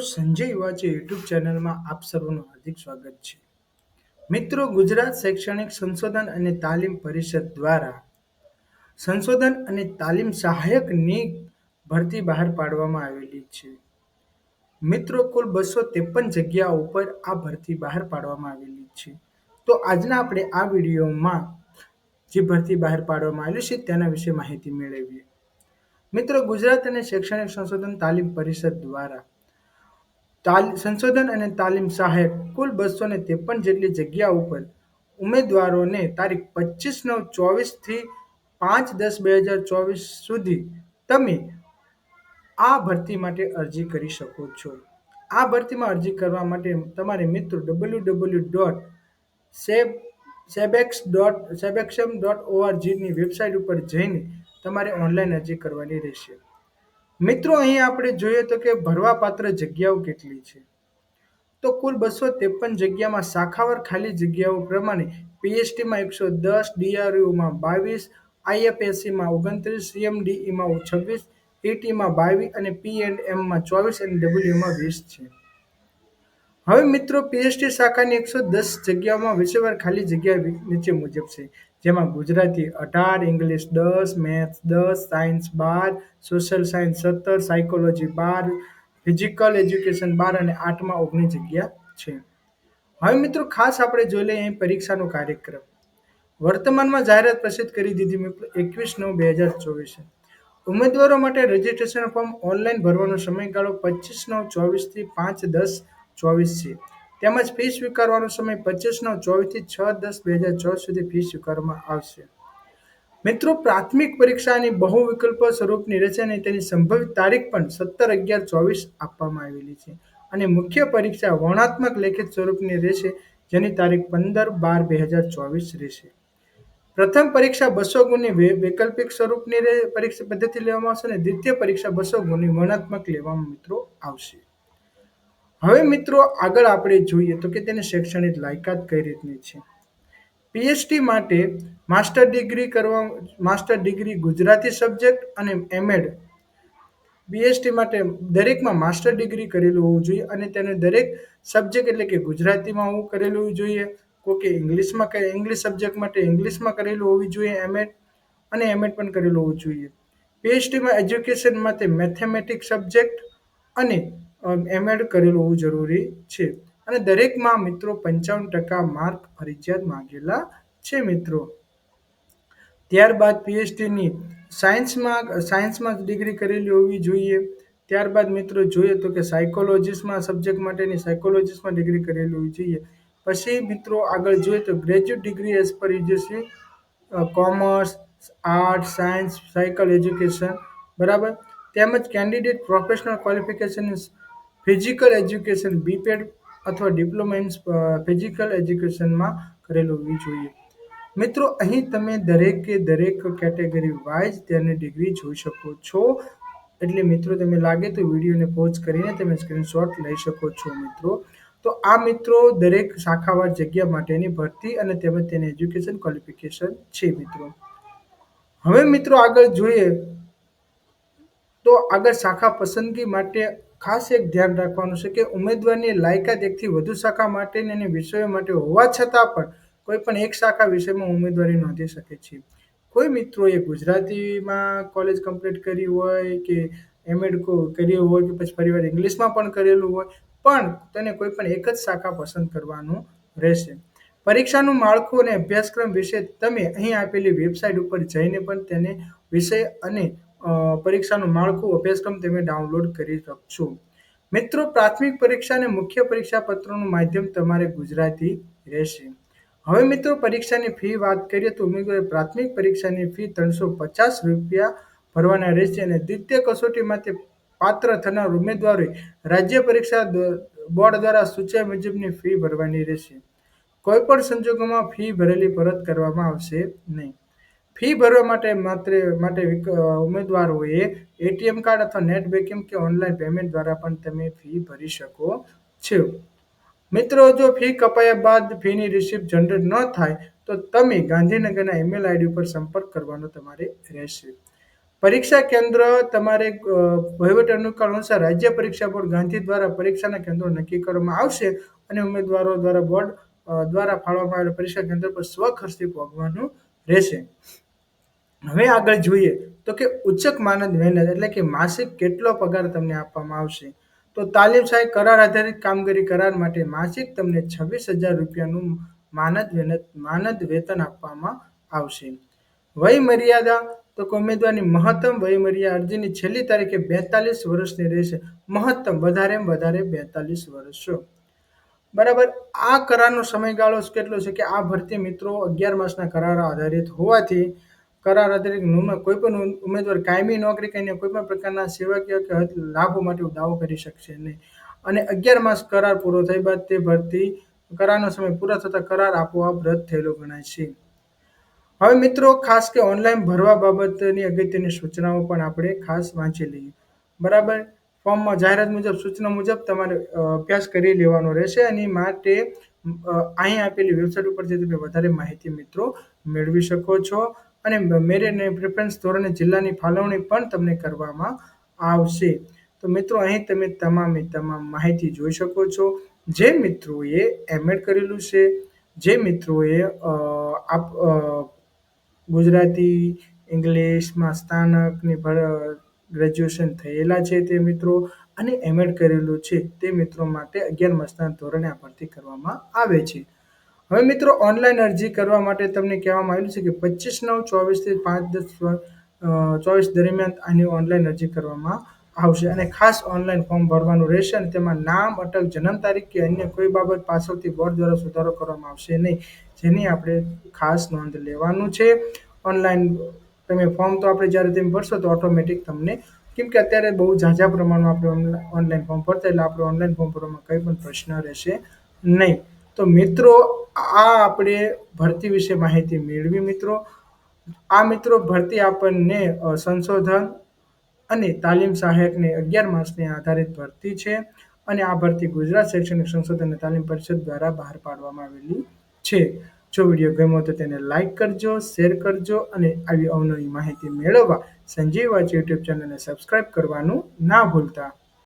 Sanjay વાચે YouTube ચેનલમાં આપ સર્વનું હાર્દિક સ્વાગત છે. મિત્રો, ગુજરાત શૈક્ષણિક સંશોધન અને તાલીમ પરિષદ દ્વારા સંશોધન અને તાલીમ સહાયકની ભરતી બહાર પાડવામાં આવેલી છે. મિત્રો, કુલ બસો ત્રેપન જગ્યા ઉપર આ ભરતી બહાર પાડવામાં આવેલી છે. તો આજના આપણે આ વિડીયોમાં જે ભરતી બહાર પાડવામાં આવેલી છે તેના વિશે માહિતી મેળવીએ. મિત્રો, ગુજરાત અને શૈક્ષણિક સંશોધન તાલીમ પરિષદ દ્વારા સંશોધન અને તાલીમ સહાયક કુલ બસો ને ત્રેપન જેટલી જગ્યા ઉપર ઉમેદવારોને તારીખ પચીસ નવ ચોવીસથી પાંચ દસ બે હજાર ચોવીસ સુધી તમે આ ભરતી માટે અરજી કરી શકો છો. આ ભરતીમાં અરજી કરવા માટે તમારે મિત્રો ડબલ્યુ ડબલ્યુ ડોટ સેબ સેબેક્સ ડોટ સેબેક્સમ ડોટ ઓઆરજીની વેબસાઇટ ઉપર જઈને તમારે ઓનલાઈન અરજી કરવાની રહેશે. મિત્રો, અહીં આપણે જોઈએ તો કે ભરવાપાત્ર જગ્યાઓ કેટલી છે? તો કુલ બસો ત્રેપન જગ્યામાં શાખાવાર ખાલી જગ્યાઓ પ્રમાણે પીએચડીમાં એકસો દસ, ડીઆરયુમાં બાવીસ, આઈએફએસસીમાં ઓગણત્રીસ, સીએમડીઈમાં છવ્વીસ, ઈટીમાં બાવીસ અને પી એન્ડ એમમાં ચોવીસ અને ડબલ્યુમાં વીસ છે. હવે મિત્રો પીએચડી શાખાની એકસો દસ જગ્યાઓમાં વિષયવાર ખાલી જગ્યા નીચે મુજબ છે. જેમાં ગુજરાતી અઢાર, ઇંગ્લિશ દસ, મેથ્સ દસ, સાયન્સ બાર, સોશિયલ સાયન્સ સત્તર, સાયકોલોજી બાર, ફિઝિકલ એજ્યુકેશન બાર અને આઠમાં ઓગણીસ જગ્યા છે. હવે મિત્રો ખાસ આપણે જોઈ લઈએ અહીં પરીક્ષાનો કાર્યક્રમ. વર્તમાનમાં જાહેરાત પ્રસિદ્ધ કરી દીધી મિત્રો એકવીસ નવ બે હજાર ચોવીસ. ઉમેદવારો માટે રજીસ્ટ્રેશન ફોર્મ ઓનલાઈન ભરવાનો સમયગાળો પચીસ નવ ચોવીસથી પાંચ દસ ચોવીસ છે. તેમજ ફી સ્વીકારવાનો સમય પચીસ નવ ચોવીસથી છ દસ બે હજાર છ સુધી ફી સ્વીકારવામાં આવશે. મિત્રો, પ્રાથમિક પરીક્ષાની બહુ વિકલ્પ સ્વરૂપની રહેશે અને તેની સંભવિત તારીખ પણ સત્તર અગિયાર ચોવીસ આપવામાં આવેલી છે. અને મુખ્ય પરીક્ષા વર્ણાત્મક લેખિત સ્વરૂપની રહેશે, જેની તારીખ પંદર બાર બે હજાર ચોવીસ રહેશે. પ્રથમ પરીક્ષા બસો ગુણની વૈકલ્પિક સ્વરૂપની પરીક્ષા પદ્ધતિ લેવામાં આવશે અને દ્વિતીય પરીક્ષા બસો ગુણની વર્ણાત્મક લેવામાં મિત્રો આવશે. હવે મિત્રો આગળ આપણે જોઈએ તો કે તેની શૈક્ષણિક લાયકાત કઈ રીતની છે? પીએચડી માટે માસ્ટર ડિગ્રી કરવા માસ્ટર ડિગ્રી ગુજરાતી સબ્જેક્ટ અને એમએડ પીએચડી માટે દરેકમાં માસ્ટર ડિગ્રી કરેલું હોવું જોઈએ અને તેને દરેક સબ્જેક્ટ એટલે કે ગુજરાતીમાં હોવું કરેલું હોવું જોઈએ. કોકે ઇંગ્લિશમાં ઇંગ્લિશ સબ્જેક્ટ માટે ઇંગ્લિશમાં કરેલું હોવી જોઈએ એમએડ અને એમએડ પણ કરેલું હોવું જોઈએ. પીએચડીમાં એજ્યુકેશન માટે મેથેમેટિક્સ સબ્જેક્ટ અને એમએડ કરેલું હોવું જરૂરી છે. અને દરેકમાં મિત્રો પંચાવન ટકા માર્ક ફરજિયાત માંગેલા છે મિત્રો. ત્યારબાદ પીએચડીની સાયન્સમાં સાયન્સમાં ડિગ્રી કરેલી હોવી જોઈએ. ત્યારબાદ મિત્રો જોઈએ તો કે સાયકોલોજીસ્ટમાં સબ્જેક્ટ માટેની સાયકોલોજીસ્ટમાં ડિગ્રી કરેલી હોવી જોઈએ. પછી મિત્રો આગળ જોઈએ તો ગ્રેજ્યુએટ ડિગ્રી એઝ પર UGC commerce, art, science, cycle, education, બરાબર? તેમજ candidate professional qualification physical education BPEd અથવા ડિપ્લોમા ઇન ફિઝિકલ એજ્યુકેશનમાં કરેલું હોવી જોઈએ. મિત્રો, અહીં તમે દરેકે દરેક કેટેગરી વાઇઝ તેની ડિગ્રી જોઈ શકો છો. એટલે મિત્રો તમે લાગે તો વિડીયોને પોઝ કરીને તમે સ્ક્રીનશોટ લઈ શકો છો મિત્રો. તો આ મિત્રો દરેક શાખાવાર જગ્યા માટેની ભરતી અને તેમજ તેની એજ્યુકેશન ક્વોલિફિકેશન છે મિત્રો. હવે મિત્રો આગળ જોઈએ તો આગળ શાખા પસંદગી માટે ખાસ એક ધ્યાન રાખવાનું છે કે ઉમેદવારની લાયકાત એકથી વધુ શાખા માટે અને વિષયો માટે હોવા છતાં પણ કોઈ પણ એક શાખા વિષયમાં ઉમેદવારી નોંધી શકે છે. કોઈ મિત્રોએ ગુજરાતીમાં કોલેજ કમ્પ્લીટ કરી હોય કે એમએડ કર્યું હોય કે પછી પરિવાર ઇંગ્લિશમાં પણ કરેલું હોય, પણ તેને કોઈ પણ એક જ શાખા પસંદ કરવાનું રહેશે. પરીક્ષાનું માળખું અને અભ્યાસક્રમ વિશે તમે અહીં આપેલી વેબસાઇટ ઉપર જઈને પણ તેને વિષય અને પરીક્ષાનું માળખું અભ્યાસક્રમ તમે ડાઉનલોડ કરી શકશો. મિત્રો, પ્રાથમિક પરીક્ષા અને મુખ્ય પરીક્ષા પત્રોનું માધ્યમ તમારે ગુજરાતી રહેશે. હવે મિત્રો, પરીક્ષાની ફી વાત કરીએ તો ઉમેદવારે પ્રાથમિક પરીક્ષાની ફી ત્રણસો પચાસ રૂપિયા ભરવાના રહેશે અને દ્વિતીય કસોટીમાંથી પાત્ર થનાર ઉમેદવારોએ રાજ્ય પરીક્ષા બોર્ડ દ્વારા સૂચ્યા મુજબની ફી ભરવાની રહેશે. કોઈ પણ સંજોગોમાં ફી ભરેલી પરત કરવામાં આવશે નહીં. ફી ભરવા માટે માત્ર, માટે ઉમેદવારોએ એટીએમ કાર્ડ અથવા નેટ બેન્કિંગ કે ઓનલાઈન પેમેન્ટ દ્વારા પણ તમે ફી ભરી શકો છો. મિત્રો, જો ફી કપાયા બાદ ફીની રિસિપ્ટ જનરેટ ન થાય, તો તમે ગાંધીનગરના ઈમેલ આઈડી ઉપર સંપર્ક કરવાનો તમારે રહેશે. પરીક્ષા કેન્દ્ર તમારે વહીવટી અનુકૂળ અનુસાર રાજ્ય પરીક્ષા બોર્ડ ગાંધી દ્વારા પરીક્ષાના કેન્દ્રો નક્કી કરવામાં આવશે અને ઉમેદવારો દ્વારા બોર્ડ દ્વારા ફાળવવામાં આવેલા પરીક્ષા કેન્દ્ર પર સ્વખર્ચથી પહોંચવાનું રહેશે. હવે આગળ જોઈએ તો કે ઉચ્ચક માનદ મહેનત એટલે કે માસિક કેટલો પગાર તમને આપવામાં આવશે? તો તાલીમ સહાયક કરાર આધારિત કામગીરી કરાર માટે માસિક તમને છવ્વીસ હજાર રૂપિયાનું માનદ મહેનત, માનદ વેતન આપવામાં આવશે. વય મર્યાદા તો કે ઉમેદવારની મહત્તમ વય મર્યાદા અરજીની છેલ્લી તારીખે બેતાલીસ વર્ષની રહેશે. મહત્તમ વધારે વધારે બેતાલીસ વર્ષ. બરાબર, આ કરારનો સમયગાળો કેટલો છે કે આ ભરતી મિત્રો અગિયાર માસના કરાર આધારિત હોવાથી કરાર આધારિત નુમાં કોઈ પણ ઉમેદવાર કાયમી નોકરી કરીને કોઈ પણ પ્રકારના સેવાકીય કે લાભો માટે દાવો કરી શકશે નહીં. અને અગિયાર માસ કરાર પૂરો થઈ બાદ તે ભરતી કરારનો સમય પૂરો થતા કરાર આપોઆપ રદ થયેલો ગણાય છે. હવે મિત્રો, ખાસ કે ઓનલાઈન ભરવા બાબતની અગત્યની સૂચનાઓ પણ આપણે ખાસ વાંચી લઈએ. બરાબર? ફોર્મમાં જાહેરાત મુજબ, સૂચના મુજબ તમારે અભ્યાસ કરી લેવાનો રહેશે અને માટે અહીં આપેલી વેબસાઇટ ઉપરથી તમે વધારે માહિતી મિત્રો મેળવી શકો છો. અને મેરિટ અને પ્રિફરન્સ ધોરણે જિલ્લાની ફાળવણી પણ તમને કરવામાં આવશે. તો મિત્રો, અહીં તમે તમામે તમામ માહિતી જોઈ શકો છો. જે મિત્રોએ એમએડ કરેલું છે, જે મિત્રોએ આપ ગુજરાતી, ઇંગ્લિશમાં સ્થાનકની ભર- ગ્રેજ્યુએશન થયેલા છે તે મિત્રો અને એમએડ કરેલું છે તે મિત્રો માટે અગિયારમા સ્થાન ધોરણે આ ભરતી કરવામાં આવે છે. હવે મિત્રો ઓનલાઈન અરજી કરવા માટે તમને કહેવામાં આવ્યું છે કે પચીસ નવ ચોવીસથી પાંચ દસ ચોવીસ દરમિયાન આની ઓનલાઈન અરજી કરવામાં આવશે. અને ખાસ ઓનલાઈન ફોર્મ ભરવાનું રહેશે અને તેમાં નામ અટક જન્મ તારીખ કે અન્ય કોઈ બાબત પાછળથી બોર્ડ દ્વારા સુધારો કરવામાં આવશે નહીં. જેની આપણે ખાસ નોંધ લેવાનું છે. ઓનલાઈન તમે ફોર્મ તો આપણે જ્યારે તમે ભરશો તો ઓટોમેટિક તમને, કેમ કે અત્યારે બહુ ઝાઝા પ્રમાણમાં આપણે ઓનલાઈન ફોર્મ ભરતા એટલે આપણે ઓનલાઈન ફોર્મ ભરવામાં કંઈ પણ પ્રશ્ન રહેશે નહીં. તો મિત્રો, આ આપણે ભરતી વિશે માહિતી મેળવી મિત્રો. આ મિત્રો ભરતી આપણને સંશોધન અને તાલીમ સહાયકની અગિયાર માસની આધારિત ભરતી છે અને આ ભરતી ગુજરાત શૈક્ષણિક સંશોધન તાલીમ પરિષદ દ્વારા બહાર પાડવામાં આવેલી છે. જો વીડિયો ગમ્યો તો તેને લાઇક કરજો, શેર કરજો અને આવી અવનવી માહિતી મેળવવા સંજીવ વાચ યુટ્યુબ ચેનલને સબસ્ક્રાઇબ કરવાનું ના ભૂલતા.